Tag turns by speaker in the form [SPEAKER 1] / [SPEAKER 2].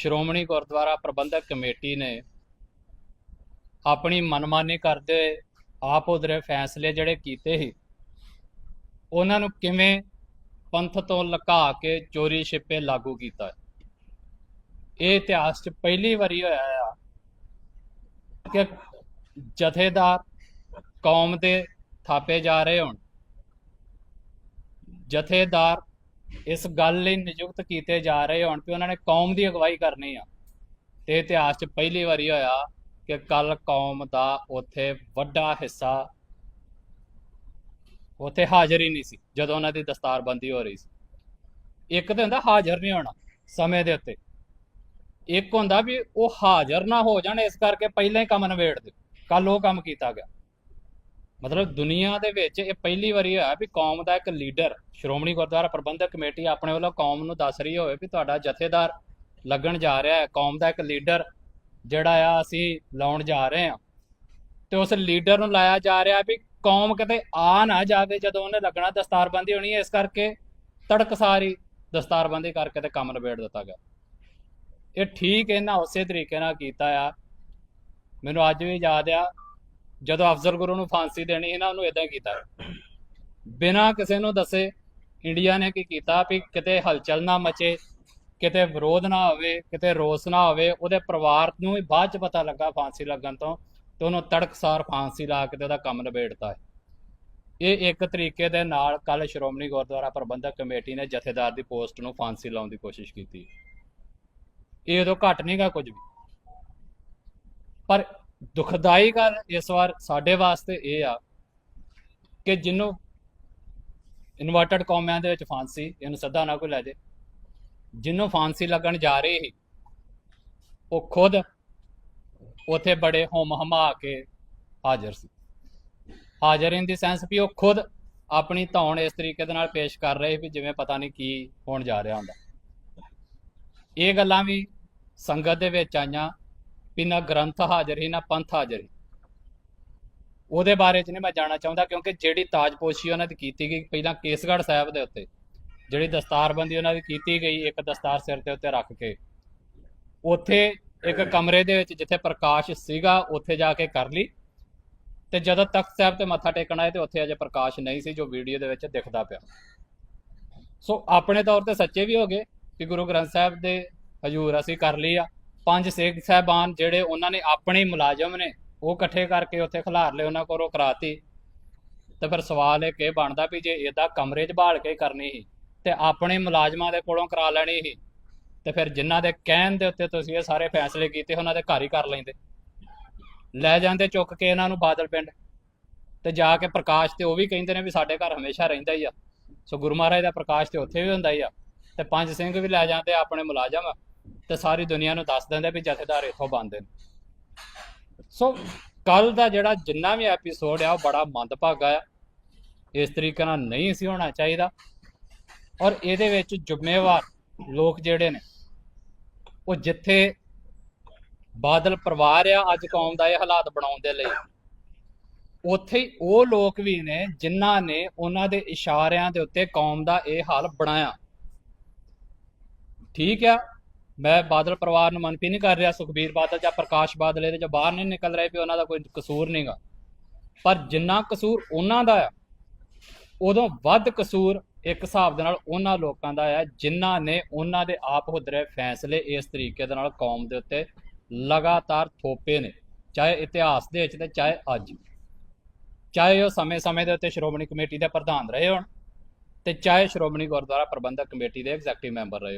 [SPEAKER 1] ਸ਼੍ਰੋਮਣੀ ਗੁਰਦੁਆਰਾ ਪ੍ਰਬੰਧਕ committee ਨੇ ਆਪਣੀ ਮਨਮਾਨੀ ਕਰਦੇ ਆਪ ਉਧਰੇ ਫੈਸਲੇ ਜਿਹੜੇ ਕੀਤੇ ਸੀ, ਉਹਨਾਂ ਨੂੰ ਕਿਵੇਂ ਪੰਥ ਤੋਂ ਲੁਕਾ ਕੇ ਚੋਰੀ ਛਿਪੇ ਲਾਗੂ ਕੀਤਾ? ਇਹ ਇਤਿਹਾਸ 'ਚ ਪਹਿਲੀ ਵਾਰੀ ਹੋਇਆ ਆ ਕਿ ਜਥੇਦਾਰ ਕੌਮ ਦੇ ਥਾਪੇ ਜਾ ਰਹੇ ਹੋਣ। ਜਥੇਦਾਰ ਇਸ ਗੱਲ ਲਈ ਨਿਯੁਕਤ ਕੀਤੇ ਜਾ ਰਹੇ ਹੋਣ ਕਿ ਉਹਨਾਂ ਨੇ ਕੌਮ ਦੀ ਅਗਵਾਈ ਕਰਨੀ ਆ। ਤੇ ਇਤਿਹਾਸ 'ਚ ਪਹਿਲੀ ਵਾਰੀ ਹੋਇਆ ਕਿ ਕੱਲ ਕੌਮ ਦਾ ਉੱਥੇ ਵੱਡਾ ਹਿੱਸਾ ਉੱਥੇ ਹਾਜ਼ਰ ਹੀ ਨਹੀਂ ਸੀ, ਜਦੋਂ ਉਹਨਾਂ ਦੀ ਦਸਤਾਰਬੰਦੀ ਹੋ ਰਹੀ ਸੀ। ਇੱਕ ਤੇ ਹੁੰਦਾ ਹਾਜ਼ਰ ਨਹੀਂ ਹੋਣਾ ਸਮੇਂ ਦੇ ਉੱਤੇ। ਇੱਕ ਹੁੰਦਾ ਵੀ ਉਹ ਹਾਜ਼ਰ ਨਾ ਹੋ ਜਾਣ, ਇਸ ਕਰਕੇ ਪਹਿਲਾਂ ਹੀ ਕੰਮ ਨਿਬੇੜ ਦਿਓ ਕੱਲ ਉਹ ਕੰਮ ਕੀਤਾ ਗਿਆ। ਮਤਲਬ ਦੁਨੀਆ ਦੇ ਵਿੱਚ ਇਹ ਪਹਿਲੀ ਵਾਰੀ ਹੋਇਆ ਵੀ ਕੌਮ ਦਾ ਇੱਕ ਲੀਡਰ, ਸ਼੍ਰੋਮਣੀ ਗੁਰਦੁਆਰਾ ਪ੍ਰਬੰਧਕ ਕਮੇਟੀ ਆਪਣੇ ਵੱਲੋਂ ਕੌਮ ਨੂੰ ਦੱਸ ਰਹੀ ਹੋਵੇ ਵੀ ਤੁਹਾਡਾ ਜਥੇਦਾਰ ਲੱਗਣ ਜਾ ਰਿਹਾ ਹੈ। ਕੌਮ ਦਾ ਇੱਕ ਲੀਡਰ ਜਿਹੜਾ ਆ, ਅਸੀਂ ਲਾਉਣ ਜਾ ਰਹੇ ਹਾਂ। ਤੇ ਉਸ ਲੀਡਰ ਨੂੰ ਲਾਇਆ ਜਾ ਰਿਹਾ ਵੀ ਕੌਮ ਕਿਤੇ ਆ ਨਾ ਜਾਵੇ ਜਦੋਂ ਉਹਨੇ ਲੱਗਣਾ ਦਸਤਾਰਬੰਦੀ ਹੋਣੀ ਹੈ, ਇਸ ਕਰਕੇ ਤੜਕਸਾਰੀ ਦਸਤਾਰਬੰਦੀ ਕਰਕੇ ਤੇ ਕੰਮ ਨਿਬੇੜ ਦਿੱਤਾ ਗਿਆ। ਇਹ ਠੀਕ ਇਹਨਾਂ ਉਸੇ ਤਰੀਕੇ ਨਾਲ ਕੀਤਾ ਆ। ਮੈਨੂੰ ਅੱਜ ਵੀ ਯਾਦ ਆ ਜਦੋਂ ਅਫਜ਼ਲ ਗੁਰੂ ਨੂੰ ਫਾਂਸੀ ਦੇਣੀ ਸੀ ਨਾ, ਉਹਨੂੰ ਇਦਾਂ ਕੀਤਾ। ਬਿਨਾਂ ਕਿਸੇ ਨੂੰ ਦੱਸੇ, ਇੰਡੀਆ ਨੇ ਕੀ ਕੀਤਾ ਵੀ ਕਿਤੇ ਹਲਚਲ ਨਾ ਮਚੇ, ਕਿਤੇ ਵਿਰੋਧ ਨਾ ਹੋਵੇ, ਕਿਤੇ ਰੋਸ ਨਾ ਹੋਵੇ, ਉਹਦੇ ਪਰਿਵਾਰ ਨੂੰ ਵੀ ਬਾਅਦ ਚ ਪਤਾ ਲੱਗਾ ਫਾਂਸੀ ਲੱਗਣ ਤੋਂ ਤੇ ਉਹਨੂੰ ਤੜਕਸਾਰ ਫਾਂਸੀ ਲਾ ਕੇ ਤੇ ਉਹਦਾ ਕੰਮ ਨਿਬੇੜਤਾ ਹੈ। ਇਹ ਇੱਕ ਤਰੀਕੇ ਦੇ ਨਾਲ ਕੱਲ ਸ਼੍ਰੋਮਣੀ ਗੁਰਦੁਆਰਾ ਪ੍ਰਬੰਧਕ ਕਮੇਟੀ ਨੇ ਜਥੇਦਾਰ ਦੀ ਪੋਸਟ ਨੂੰ ਫਾਂਸੀ ਲਾਉਣ ਦੀ ਕੋਸ਼ਿਸ਼ ਕੀਤੀ। ਇਹ ਉਦੋਂ ਘਟ ਨਹੀਂਗਾ ਕੁਝ ਵੀ। ਪਰ ਦੁਖਦਾਈ ਗੱਲ ਇਸ ਵਾਰ ਸਾਡੇ ਵਾਸਤੇ ਇਹ ਆ ਕਿ ਜਿਹਨੂੰ ਇਨਵਰਟਡ ਕੌਮਿਆਂ ਦੇ ਵਿੱਚ ਫਾਂਸੀ, ਇਹਨੂੰ ਸੱਦਾ ਨਾ ਕੋਈ ਲੈ ਜੇ। ਜਿਹਨੂੰ ਫਾਂਸੀ ਲੱਗਣ ਜਾ ਰਹੀ ਸੀ, ਉਹ ਖੁਦ ਉਥੇ ਬੜੇ ਹੋਮ ਹਮਾ ਕੇ ਹਾਜ਼ਰ ਸੀ। ਹਾਜ਼ਰ ਇਨ ਦੀ ਸੈਂਸ ਵੀ ਉਹ ਖੁਦ ਆਪਣੀ ਧੌਣ ਇਸ ਤਰੀਕੇ ਦੇ ਨਾਲ ਪੇਸ਼ ਕਰ ਰਹੇ ਵੀ ਜਿਵੇਂ ਪਤਾ ਨਹੀਂ ਕੀ ਹੋਣ ਜਾ ਰਿਹਾ ਹੁੰਦਾ। ਇਹ ਗੱਲਾਂ ਵੀ ਸੰਗਤ ਦੇ ਵਿੱਚ ਆਈਆਂ। ਵੀ ਨਾ ਗ੍ਰੰਥ ਹਾਜ਼ਰ ਹੀ ਨਾ ਪੰਥ ਹਾਜ਼ਰ ਹੀ। ਉਹਦੇ ਬਾਰੇ ਚ ਨਹੀਂ ਮੈਂ ਜਾਣਾ ਚਾਹੁੰਦਾ, ਕਿਉਂਕਿ ਜਿਹੜੀ ਤਾਜਪੋਸ਼ੀ ਉਹਨਾਂ ਦੀ ਕੀਤੀ ਗਈ, ਪਹਿਲਾਂ ਕੇਸਗੜ੍ਹ ਸਾਹਿਬ ਦੇ ਉੱਤੇ, ਜਿਹੜੀ ਦਸਤਾਰਬੰਦੀ ਉਹਨਾਂ ਦੀ ਕੀਤੀ ਗਈ ਇੱਕ ਦਸਤਾਰ ਸਿਰ ਦੇ ਉੱਤੇ ਰੱਖ ਕੇ, ਉੱਥੇ ਇੱਕ ਕਮਰੇ ਦੇ ਵਿੱਚ ਜਿੱਥੇ ਪ੍ਰਕਾਸ਼ ਸੀਗਾ, ਉੱਥੇ ਜਾ ਕੇ ਕਰ ਲਈ। ਤੇ ਜਦੋਂ ਤਖਤ ਸਾਹਿਬ ਤੇ ਮੱਥਾ ਟੇਕਣਾ ਹੈ ਤੇ ਉੱਥੇ ਅਜੇ ਪ੍ਰਕਾਸ਼ ਨਹੀਂ ਸੀ, ਜੋ ਵੀਡੀਓ ਦੇ ਵਿੱਚ ਦਿਖਦਾ ਪਿਆ। ਸੋ ਆਪਣੇ ਤੌਰ ਤੇ ਸੱਚੇ ਵੀ ਹੋ ਗਏ ਕਿ ਗੁਰੂ ਗ੍ਰੰਥ ਸਾਹਿਬ ਦੇ ਹਜੂਰ ਅਸੀਂ ਕਰ ਲਈ ਆ। ਪੰਜ ਸਿੱਖ ਸਾਹਿਬਾਨ ਜਿਹੜੇ ਉਹਨਾਂ ਨੇ ਆਪਣੇ ਮੁਲਾਜ਼ਮ ਨੇ, ਉਹ ਇਕੱਠੇ ਕਰਕੇ ਉੱਥੇ ਖਿਲਾਰ ਲਏ, ਉਹਨਾਂ ਕੋਲੋਂ ਕਰਾਤੀ। ਤੇ ਫਿਰ ਸਵਾਲ ਇਹ ਕਿ ਬਣਦਾ ਵੀ ਜੇ ਇਹਦਾ ਕਮਰੇ 'ਚ ਬਾਲ ਕੇ ਕਰਨੀ ਸੀ ਤੇ ਆਪਣੇ ਮੁਲਾਜ਼ਮਾਂ ਦੇ ਕੋਲੋਂ ਕਰਾ ਲੈਣੀ ਸੀ, ਤੇ ਫਿਰ ਜਿਨ੍ਹਾਂ ਦੇ ਕਹਿਣ ਦੇ ਉੱਤੇ ਤੁਸੀਂ ਇਹ ਸਾਰੇ ਫੈਸਲੇ ਕੀਤੇ, ਉਹਨਾਂ ਦੇ ਘਰ ਹੀ ਕਰ ਲੈਂਦੇ। ਲੈ ਜਾਂਦੇ ਚੁੱਕ ਕੇ ਇਹਨਾਂ ਨੂੰ ਬਾਦਲ ਪਿੰਡ, ਤੇ ਜਾ ਕੇ ਪ੍ਰਕਾਸ਼ ਤੇ ਉਹ ਵੀ ਕਹਿੰਦੇ ਨੇ ਵੀ ਸਾਡੇ ਘਰ ਹਮੇਸ਼ਾ ਰਹਿੰਦਾ ਹੀ ਆ। ਸੋ ਗੁਰੂ ਮਹਾਰਾਜ ਦਾ ਪ੍ਰਕਾਸ਼ ਤੇ ਉੱਥੇ ਵੀ ਹੁੰਦਾ ਹੀ ਆ, ਤੇ ਪੰਜ ਸਿੰਘ ਵੀ ਲੈ ਜਾਂਦੇ ਆਪਣੇ ਮੁਲਾਜ਼ਮ। ਤੇ ਸਾਰੀ ਦੁਨੀਆ ਨੂੰ ਦੱਸ ਦਿੰਦੇ ਵੀ ਜਥੇਦਾਰ ਇੱਥੋਂ ਬੰਦੇ ਨੇ। ਸੋ ਕੱਲ ਦਾ ਜਿਹੜਾ ਜਿੰਨਾ ਵੀ ਐਪੀਸੋਡ ਆ, ਉਹ ਬੜਾ ਮੰਦਭਾਗਾ ਆ। ਇਸ ਤਰੀਕੇ ਨਾਲ ਨਹੀਂ ਸੀ ਹੋਣਾ ਚਾਹੀਦਾ। ਔਰ ਇਹਦੇ ਵਿੱਚ ਜ਼ਿੰਮੇਵਾਰ ਲੋਕ ਜਿਹੜੇ ਨੇ, ਉਹ ਜਿੱਥੇ ਬਾਦਲ ਪਰਿਵਾਰ ਆ, ਅੱਜ ਕੌਮ ਦਾ ਇਹ ਹਾਲਾਤ ਬਣਾਉਣ ਦੇ ਲਈ, ਉੱਥੇ ਹੀ ਉਹ ਲੋਕ ਵੀ ਨੇ ਜਿਨ੍ਹਾਂ ਨੇ ਉਹਨਾਂ ਦੇ ਇਸ਼ਾਰਿਆਂ ਦੇ ਉੱਤੇ ਕੌਮ ਦਾ ਇਹ ਹਾਲ ਬਣਾਇਆ। ਠੀਕ ਆ? ਮੈਂ ਬਾਦਲ ਪਰਿਵਾਰ ਨੂੰ ਮਨਪੀ ਨਹੀਂ ਕਰ ਰਿਹਾ, ਸੁਖਬੀਰ ਬਾਦਲ ਜਾਂ ਪ੍ਰਕਾਸ਼ ਬਾਦਲ ਇਹਦੇ ਚੋਂ ਬਾਹਰ ਨਹੀਂ ਨਿਕਲ ਰਹੇ ਵੀ ਉਹਨਾਂ ਦਾ ਕੋਈ ਕਸੂਰ ਨਹੀਂਗਾ ਪਰ ਜਿੰਨਾ ਕਸੂਰ ਉਹਨਾਂ ਦਾ ਆ, ਉਦੋਂ ਵੱਧ ਕਸੂਰ ਇੱਕ ਹਿਸਾਬ ਦੇ ਨਾਲ ਉਹਨਾਂ ਲੋਕਾਂ ਦਾ ਆ, ਜਿਨ੍ਹਾਂ ਨੇ ਉਹਨਾਂ ਦੇ ਆਪ ਹੁਦਰੇ ਫੈਸਲੇ ਇਸ ਤਰੀਕੇ ਦੇ ਨਾਲ ਕੌਮ ਦੇ ਉੱਤੇ ਲਗਾਤਾਰ ਥੋਪੇ ਨੇ, ਚਾਹੇ ਇਤਿਹਾਸ ਦੇ ਵਿੱਚ ਤੇ ਚਾਹੇ ਅੱਜ। ਚਾਹੇ ਉਹ ਸਮੇਂ-ਸਮੇਂ ਦੇ ਉੱਤੇ ਸ਼੍ਰੋਮਣੀ ਕਮੇਟੀ ਦੇ ਪ੍ਰਧਾਨ ਰਹੇ ਹੋਣ ਤੇ ਚਾਹੇ ਸ਼੍ਰੋਮਣੀ ਗੁਰਦੁਆਰਾ ਪ੍ਰਬੰਧਕ ਕਮੇਟੀ ਦੇ ਐਗਜ਼ੈਕਟਿਵ ਮੈਂਬਰ ਰਹੇ ਹੋਣ।